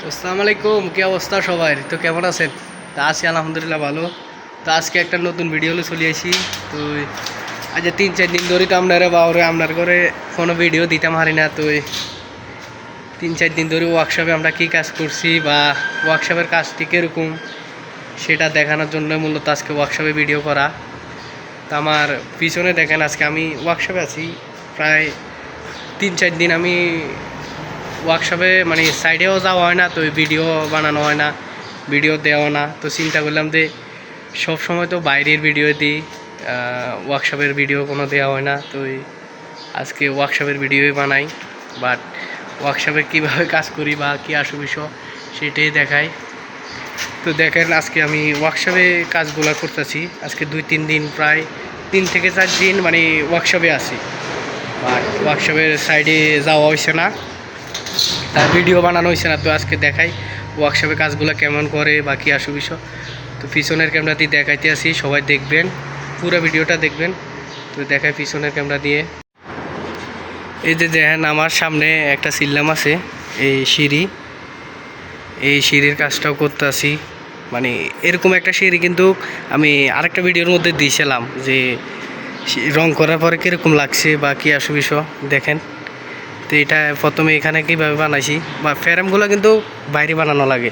তো আসসালামু আলাইকুম কী অবস্থা সবাই তো কেমন আছেন? তা আছি আলহামদুলিল্লাহ ভালো। তো আজকে একটা নতুন ভিডিও হলে চলে আসি তো আজ তিন, চার দিন ধরে তো আপনারা বাউরে আপনার করে কোনো ভিডিও দিতাম হারি না। তো তিন, চার দিন ধরে ওয়ার্কশপে আমরা কী কাজ করছি বা ওয়ার্কশপের কাজটি কীরকম, সেটা দেখানোর জন্য মূলত আজকে ওয়ার্কশপে ভিডিও করা। তো আমার পিছনে দেখেন আজকে আমি ওয়ার্কশপে আছি। প্রায় তিন, চার দিন আমি ওয়ার্কশপে মানে সাইডেও যাওয়া হয় না, তো ভিডিও বানানো হয় না ভিডিও দেওয়া না। তো চিন্তা করলাম যে সব সময় তো বাইরের ভিডিও দিই ওয়ার্কশপের ভিডিও কোনো দেওয়া হয় না, তো আজকে ওয়ার্কশপের ভিডিওই বানাই। বাট ওয়ার্কশপে কীভাবে কাজ করি বা কী আসু বিষয়, সেটাই দেখাই। তো দেখেন, আজকে আমি ওয়ার্কশপে কাজগুলো করতেছি। আজকে দুই, তিন দিন প্রায় তিন থেকে চার দিন মানে ওয়ার্কশপে আছি। আর ওয়ার্কশপের সাইডে যাওয়া হয়েছে না। তার ভিডিও বানানো হয়েছে না, তো আজকে দেখাই ওয়ার্কশপে কাজগুলো কেমন করে বা কী আসু বিষয়। তো পিছনের ক্যামেরা দিয়ে দেখাইতে আসি, সবাই দেখবেন, পুরো ভিডিওটা দেখবেন। তো দেখাই পিছনের ক্যামেরা দিয়ে। এই যে দেখেন, আমার সামনে একটা সিল্লাম আছে, এই সিঁড়ি। এই সিঁড়ির কাজটাও করতে আসি। মানে এরকম একটা সিঁড়ি কিন্তু আমি আরেকটা ভিডিওর মধ্যে দিয়েছিলাম যে, রং করার পরে কীরকম লাগছে বা কী আসু বিষয়, দেখেন। তো এটা প্রথমে এখানে কীভাবে বানাইছি? বা ফ্যারামগুলো কিন্তু বাইরে বানানো লাগে।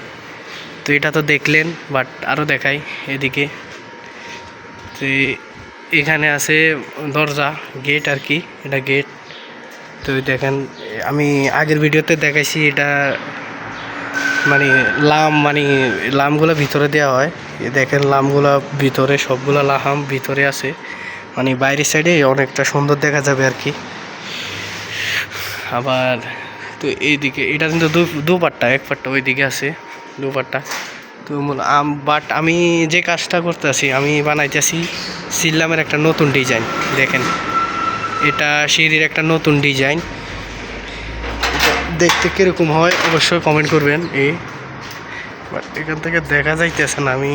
তো এটা তো দেখলেন বাট আরও দেখাই এদিকে। তো এখানে আছে দরজা গেট আর কি, এটা গেট তো দেখেন, আমি আগের ভিডিওতে দেখাইছি এটা মানে লাম মানে লামগুলো ভিতরে দেওয়া হয়। দেখেন, লামগুলো ভিতরে সবগুলো লাহাম ভিতরে আছে। মানে বাইরের সাইডে অনেকটা সুন্দর দেখা যাবে আর কি। আবার তো এইদিকে, এটা কিন্তু দু দু পাট্টা এক পাট্টা ওইদিকে আছে দু পাট্টা তো বাট আমি যে কাজটা করতেছি, আমি বানাইতেছি সিল্লামের একটা নতুন ডিজাইন দেখেন। এটা সিঁড়ির একটা নতুন ডিজাইন দেখতে কীরকম হয়, অবশ্যই কমেন্ট করবেন এই বাট এখান থেকে দেখা যাইতেছে না, আমি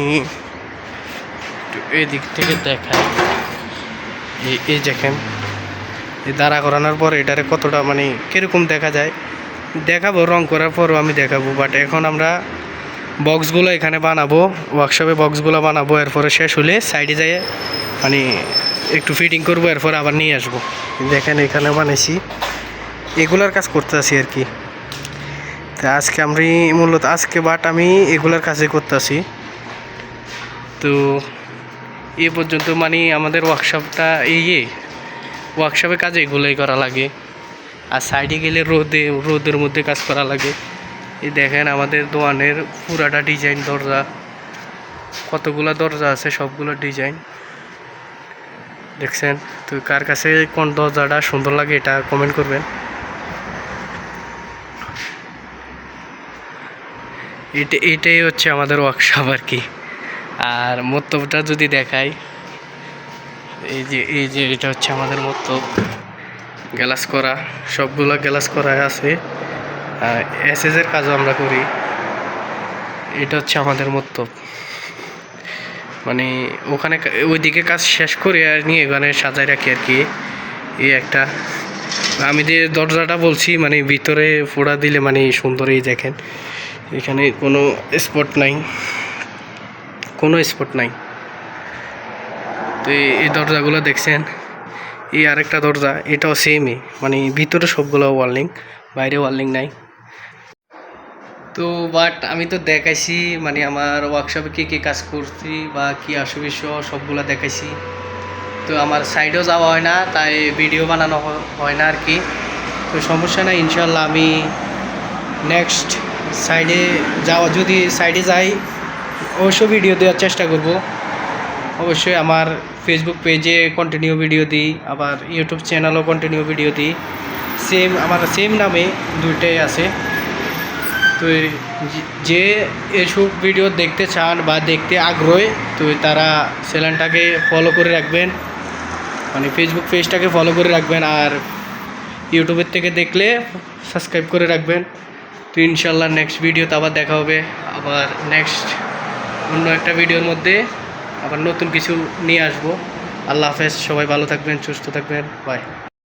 একটু এই দিক থেকে দেখাই। এই দেখেন। দাঁড়া করানোর পর এটারে কতটা মানে কীরকম দেখা যায়? দেখাবো, রং করার পরও আমি দেখাবো বাট এখন আমরা বক্সগুলো এখানে বানাবো ওয়ার্কশপে বক্সগুলো বানাবো, এরপরে শেষ হলে সাইডে যাই মানে একটু ফিটিং করব, এরপর আবার নিয়ে আসব। দেখেন, এখানে বানাইছি। এগুলার কাজ করতে আছি আর কি। তা আজকে আমি মূলত, আজকে বাট আমি এগুলার কাজে করতে আছি। তো এ পর্যন্ত মানে আমাদের ওয়ার্কশপটা এই ওয়ার্কশপে কাজ এগুলোই করা লাগে। আর সাইডে গেলে রোদে, রোদের মধ্যে কাজ করা লাগে। এই দেখেন আমাদের দোয়ানের পুরাটা ডিজাইন দরজা। কতগুলো দরজা আছে, সবগুলো ডিজাইন দেখছেন? তো কার কাছে কোন দরজাটা সুন্দর লাগে এটা কমেন্ট করবেন। এটা, এটাই হচ্ছে আমাদের ওয়ার্কশপ আর কি। আর মত্তবটা যদি দেখাই। এই যে এই যে, এটা হচ্ছে আমাদের মতো গ্লাস করা। সবগুলো গ্লাস করা আছে। এস এর কাজও আমরা করি। এটা হচ্ছে আমাদের মতো। মানে ওখানে ওইদিকে কাজ শেষ করে আর নিয়ে এখানে সাজায় রাখি আর কি। এই একটা। আমি যে দরজাটা বলছি মানে ভিতরে ফোড়া দিলে মানে সুন্দরই দেখেন। এখানে কোনো স্পট নাই। কোনো স্পট নাই। তো এই- দরজাগুলো দেখছেন, এই আরেকটা দরজা, এটাও সেমই মানে ভিতরে সবগুলো ওয়ার্লিং বাইরে ওয়ার্লিং নাই। তো বাট আমি তো দেখাইছি মানে আমার ওয়ার্কশপে কী কী কাজ করছি বা কী অসুবিধা সবগুলো দেখাইছি। তো আমার সাইডেও যাওয়া হয় না, তাই ভিডিও বানানো হয় না আর কি তো সমস্যা নাই ইনশাল্লাহ আমি নেক্সট সাইডে যাওয়া, যদি সাইডে যাই, অবশ্যই ভিডিও দেওয়ার চেষ্টা করব। অবশ্যই আমার ফেসবুক পেজে কন্টিনিউ ভিডিও দিই, আবার ইউটিউব চ্যানেলও কন্টিনিউ ভিডিও দিই। সেম আমার সেম নামে দুইটাই আছে। তো যে- এসব ভিডিও দেখতে চান বা দেখতে আগ্রহী, তো তারা চ্যানেলটাকে ফলো করে রাখবেন। মানে ফেসবুক পেজটাকে ফলো করে রাখবেন আর ইউটিউবের থেকে দেখলে সাবস্ক্রাইব করে রাখবেন। তো ইনশাল্লাহ নেক্সট ভিডিওতে আবার দেখা হবে। আবার নেক্সট অন্য একটা ভিডিওর মধ্যে আবার নতুন কিছু নিয়ে আসব। আল্লাহ হাফেজ সবাই ভালো থাকবেন সুস্থ থাকবেন বাই